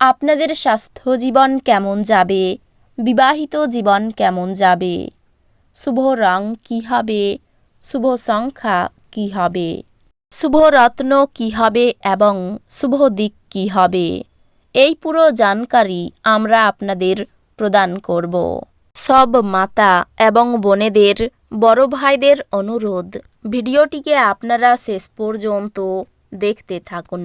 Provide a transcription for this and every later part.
আপনাদের স্বাস্থ্য জীবন কেমন যাবে? বিবাহিত জীবন কেমন যাবে? শুভ রং কী হবে? শুভ সংখ্যা কী হবে? শুভ রত্ন কী হবে এবং শুভ দিক কী হবে? এই পুরো জানকারি আমরা আপনাদের প্রদান করব। সব মাতা এবং বোনেদের, বড় ভাইদের অনুরোধ। ভিডিওটিকে আপনারা শেষ পর্যন্ত দেখতে থাকুন।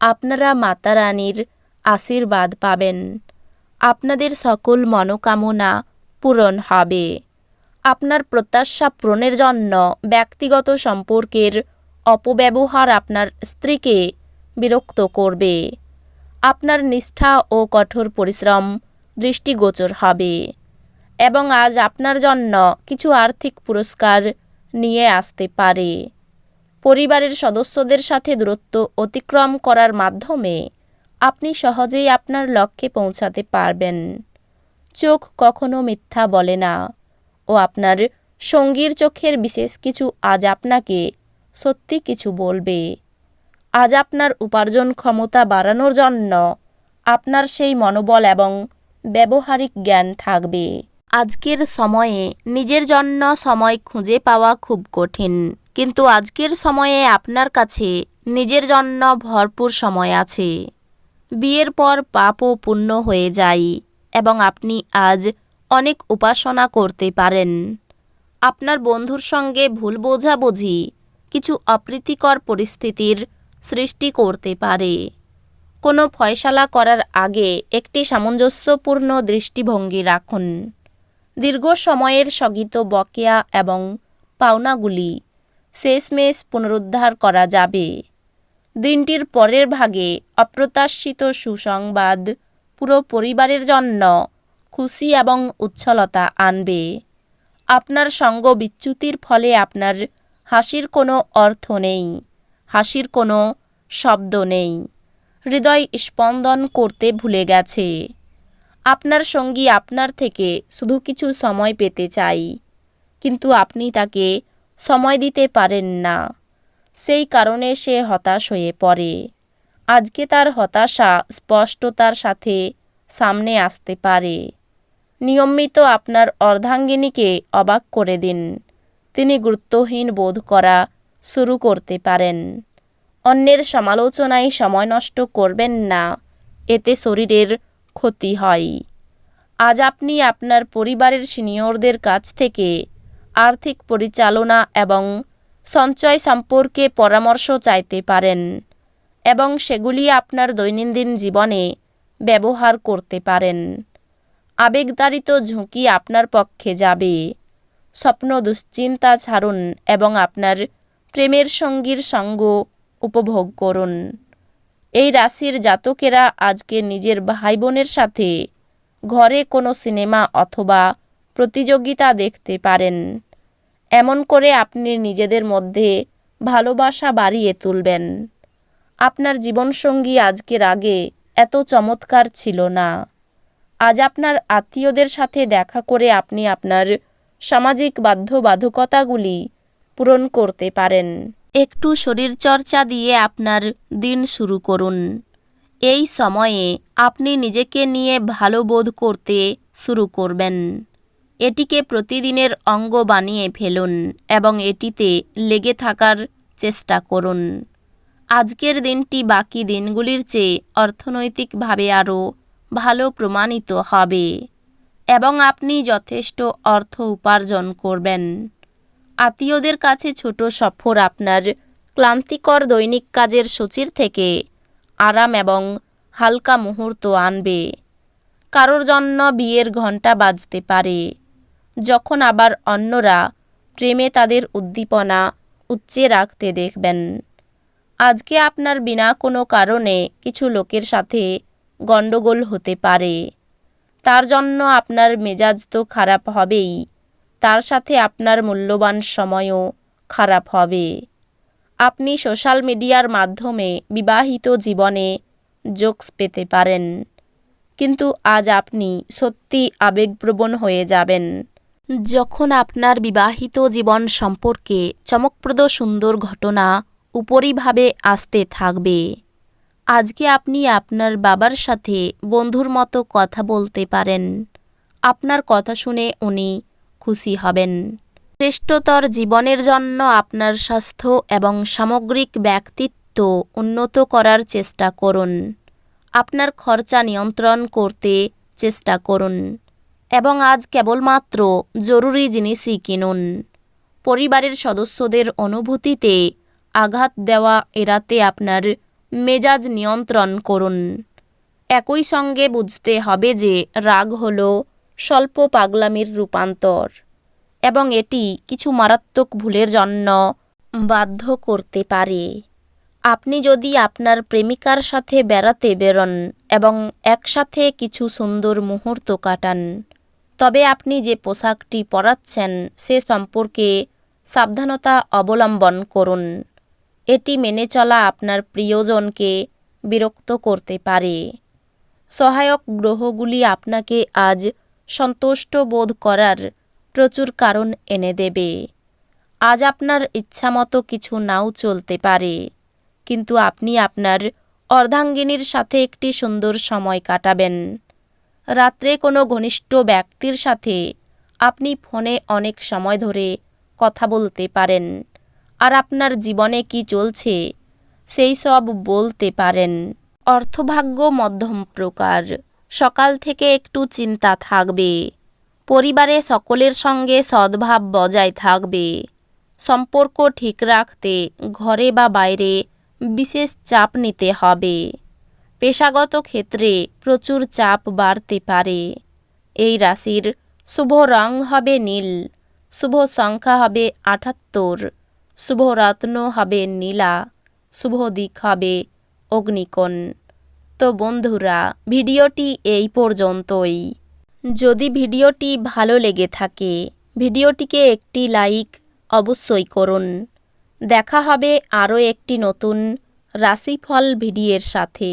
আপনারা মাতা রানীর আশীর্বাদ পাবেন। আপনাদের সকল মনোকামনা পূরণ হবে। আপনার প্রত্যাশা পূরণের জন্য ব্যক্তিগত সম্পর্কের অপব্যবহার আপনার স্ত্রীকে বিরক্ত করবে। আপনার নিষ্ঠা ও কঠোর পরিশ্রম দৃষ্টিগোচর হবে। এবং আজ আপনার জন্য কিছু আর্থিক পুরস্কার নিয়ে আসতে পারে। পরিবারের সদস্যদের সাথে দূরত্ব অতিক্রম করার মাধ্যমে আপনি সহজেই আপনার লক্ষ্যে পৌঁছাতে পারবেন। চোখ কখনো মিথ্যা বলে না ও আপনার সঙ্গীর চোখের বিশেষ কিছু আজ আপনাকে সত্যি কিছু বলবে। আজ আপনার উপার্জন ক্ষমতা বাড়ানোর জন্য আপনার সেই মনোবল এবং ব্যবহারিক জ্ঞান থাকবে। আজকের সময়ে নিজের জন্য সময় খুঁজে পাওয়া খুব কঠিন। কিন্তু আজকের সময়ে আপনার কাছে নিজের জন্য ভরপুর সময় আছে। বিয়ের পর পাপও পূর্ণ হয়ে যায় এবং আপনি আজ অনেক উপাসনা করতে পারেন। আপনার বন্ধুর সঙ্গে ভুল বোঝাবুঝি, কিছু অপ্রীতিকর পরিস্থিতির সৃষ্টি করতে পারে। কোনো ফয়সালা করার আগে একটি সামঞ্জস্যপূর্ণ দৃষ্টিভঙ্গি রাখুন। দীর্ঘ সময়ের স্থগিত বকেয়া এবং পাওনাগুলি শেষমেশ পুনরুদ্ধার করা যাবে। দিনটির পরের ভাগে অপ্রত্যাশিত সুসংবাদ পুরো পরিবারের জন্য খুশি এবং উচ্ছলতা আনবে। আপনার সঙ্গ বিচ্যুতির ফলে আপনার হাসির কোনো অর্থ নেই, হাসির কোনো শব্দ নেই। হৃদয় স্পন্দন করতে ভুলে গেছে। আপনার সঙ্গী আপনার থেকে শুধু কিছু সময় পেতে চাই, কিন্তু আপনি তাকে সময় দিতে পারেন না। সেই কারণে সে হতাশ হয়ে পড়ে। আজকে তার হতাশা স্পষ্টতার সাথে সামনে আসতে পারে। নিয়মিত আপনার অর্ধাঙ্গিনীকে অবাক করে দিন। তিনি গুরুত্বহীন বোধ করা শুরু করতে পারেন। অন্যের সমালোচনায় সময় নষ্ট করবেন না। এতে শরীরের ক্ষতি হয়। আজ আপনি আপনার পরিবারের সিনিয়রদের কাছ থেকে আর্থিক পরিচালনা এবং সঞ্চয় সম্পর্কে পরামর্শ চাইতে পারেন এবং সেগুলি আপনার দৈনন্দিন জীবনে ব্যবহার করতে পারেন। আবেগদারিত ঝুঁকি আপনার পক্ষে যাবে। স্বপ্ন দুশ্চিন্তা ছাড়ুন এবং আপনার প্রেমের সঙ্গীর সঙ্গ উপভোগ করুন। এই রাশির জাতকেরা আজকে নিজের ভাই বোনের সাথে ঘরে কোনো সিনেমা অথবা প্রতিযোগিতা দেখতে পারেন। এমন করে আপনি নিজেদের মধ্যে ভালোবাসা বাড়িয়ে তুলবেন। আপনার জীবনসঙ্গী আজকের আগে এত চমৎকার ছিল না। আজ আপনার আত্মীয়দের সাথে দেখা করে আপনি আপনার সামাজিক বাধ্যবাধকতাগুলি পূরণ করতে পারেন। একটু শরীরচর্চা দিয়ে আপনার দিন শুরু করুন। এই সময়ে আপনি নিজেকে নিয়ে ভালো বোধ করতে শুরু করবেন। এটিকে প্রতিদিনের অঙ্গ বানিয়ে ফেলুন এবং এটিতে লেগে থাকার চেষ্টা করুন। আজকের দিনটি বাকি দিনগুলির চেয়ে অর্থনৈতিকভাবে আরও ভালো প্রমাণিত হবে এবং আপনি যথেষ্ট অর্থ উপার্জন করবেন। আত্মীয়দের কাছে ছোট সফর আপনার ক্লান্তিকর দৈনিক কাজের সূচির থেকে আরাম এবং হালকা মুহূর্ত আনবে। কারোর জন্য বিয়ের ঘণ্টা বাজতে পারে। যখন আবার অন্যরা প্রেমে তাদের উদ্দীপনা উচ্চে রাখতে দেখবেন। আজকে আপনার বিনা কোনো কারণে কিছু লোকের সাথে গণ্ডগোল হতে পারে। তার জন্য আপনার মেজাজ তো খারাপ হবেই, তার সাথে আপনার মূল্যবান সময়ও খারাপ হবে। আপনি সোশ্যাল মিডিয়ার মাধ্যমে বিবাহিত জীবনে জোকস পেতে পারেন, কিন্তু আজ আপনি সত্যি আবেগপ্রবণ হয়ে যাবেন। যখন আপনার বিবাহিত জীবন সম্পর্কে চমকপ্রদ সুন্দর ঘটনা উপরিভাবে আসতে থাকবে, আজকে আপনি আপনার বাবার সাথে বন্ধুর মতো কথা বলতে পারেন। আপনার কথা শুনে উনি খুশি হবেন। শ্রেষ্ঠতর জীবনের জন্য আপনার স্বাস্থ্য এবং সামগ্রিক ব্যক্তিত্ব উন্নত করার চেষ্টা করুন। আপনার খরচা নিয়ন্ত্রণ করতে চেষ্টা করুন। এবং আজ কেবলমাত্র জরুরি জিনিসই কিনুন পরিবারের সদস্যদের অনুভূতিতে আঘাত দেওয়া এড়াতে আপনার মেজাজ নিয়ন্ত্রণ করুন। একই সঙ্গে বুঝতে হবে যে রাগ হল স্বল্প পাগলামির রূপান্তর এবং এটি কিছু মারাত্মক ভুলের জন্য বাধ্য করতে পারে। আপনি যদি আপনার প্রেমিকার সাথে বেড়াতে বেরোন এবং একসাথে কিছু সুন্দর মুহূর্ত কাটান তবে আপনি যে পোশাকটি পরাচ্ছেন, সে সম্পর্কে সাবধানতা অবলম্বন করুন। এটি মেনে চলা আপনার প্রিয়জনকে বিরক্ত করতে পারে। সহায়ক গ্রহগুলি আপনাকে আজ সন্তুষ্ট বোধ করার প্রচুর কারণ এনে দেবে। আজ আপনার ইচ্ছামতো কিছু নাও চলতে পারে, কিন্তু আপনি আপনার অর্ধাঙ্গিনীর সাথে একটি সুন্দর সময় কাটাবেন। রাত্রে কোনো ঘনিষ্ঠ ব্যক্তির সাথে আপনি ফোনে অনেক সময় ধরে কথা বলতে পারেন। আর আপনার জীবনে কি চলছে, সেই সব বলতে পারেন। অর্থভাগ্য মধ্যম প্রকার। সকাল থেকে একটু চিন্তা থাকবে। পরিবারে সকলের সঙ্গে সদ্ভাব বজায় থাকবে। সম্পর্ক ঠিক রাখতে ঘরে বা বাইরে বিশেষ চাপ নিতে হবে। পেশাগত ক্ষেত্রে প্রচুর চাপ বাড়তে পারে। এই রাশির শুভ রং হবে নীল, শুভ সংখ্যা হবে আটাত্তর, শুভ রত্ন হবে নীলা, শুভ দিক হবে অগ্নিকোণ। তো বন্ধুরা, ভিডিওটি এই পর্যন্তই। যদি ভিডিওটি ভালো লেগে থাকে, ভিডিওটিকে একটি লাইক অবশ্যই করুন। দেখা হবে আরও একটি নতুন রাশিফল ভিডিওর সাথে।